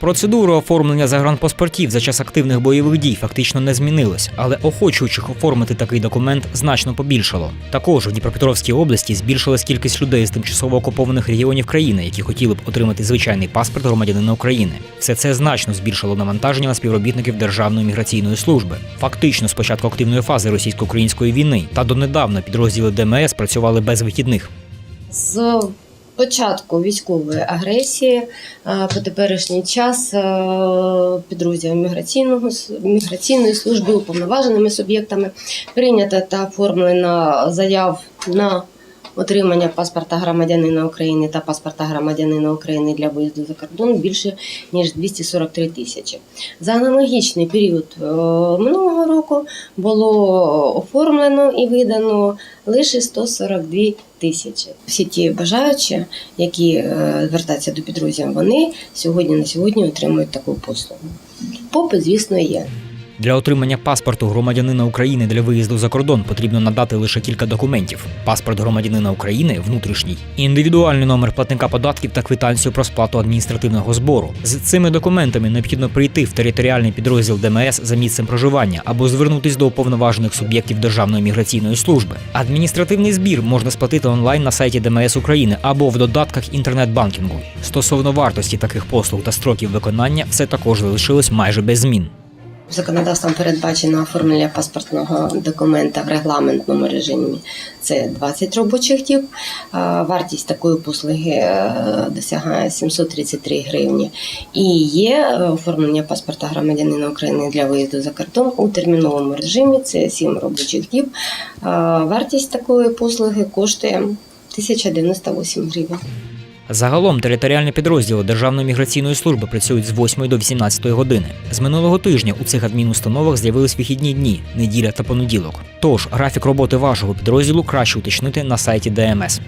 Процедура оформлення загранпаспортів за час активних бойових дій фактично не змінилась, але охочуючих оформити такий документ значно побільшало. Також у Дніпропетровській області збільшилась кількість людей з тимчасово окупованих регіонів країни, які хотіли б отримати звичайний паспорт громадянина України. Все це значно збільшило навантаження на співробітників Державної міграційної служби. Фактично, з початку активної фази російсько-української війни та донедавна підрозділи ДМС працювали без вихідних. З початку військової агресії е, по теперішній час підрозділ міграційного міграційної служби уповноваженими суб'єктами прийнята та оформлена заяв на отримання паспорта громадянина України та паспорта громадянина України для виїзду за кордон більше ніж 243 тисячі. За аналогічний період е, минулого року було оформлено і видано лише 142 тисячі. Всі ті бажаючі, які е, звертаються до підрозділів, вони сьогодні на сьогодні отримують таку послугу. Попит, звісно, є. Для отримання паспорту громадянина України для виїзду за кордон потрібно надати лише кілька документів: паспорт громадянина України внутрішній, індивідуальний номер платника податків та квитанцію про сплату адміністративного збору. З цими документами необхідно прийти в територіальний підрозділ ДМС за місцем проживання або звернутись до уповноважених суб'єктів Державної міграційної служби. Адміністративний збір можна сплатити онлайн на сайті ДМС України або в додатках інтернет-банкінгу. Стосовно вартості таких послуг та строків виконання, все також залишилось майже без змін. Законодавством передбачено оформлення паспортного документа в регламентному режимі. Це 20 робочих діб. Вартість такої послуги е, досягає 733 гривні. І є е, оформлення паспорта громадянина України для виїзду за кордон у терміновому режимі. Це 7 робочих діб. Вартість такої послуги коштує 1098 гривень. Загалом територіальні підрозділи Державної міграційної служби працюють з 8 до 18 години. З минулого тижня у цих адмінустановах з'явились вихідні дні, неділя та понеділок. Тож графік роботи вашого підрозділу краще уточнити на сайті ДМС.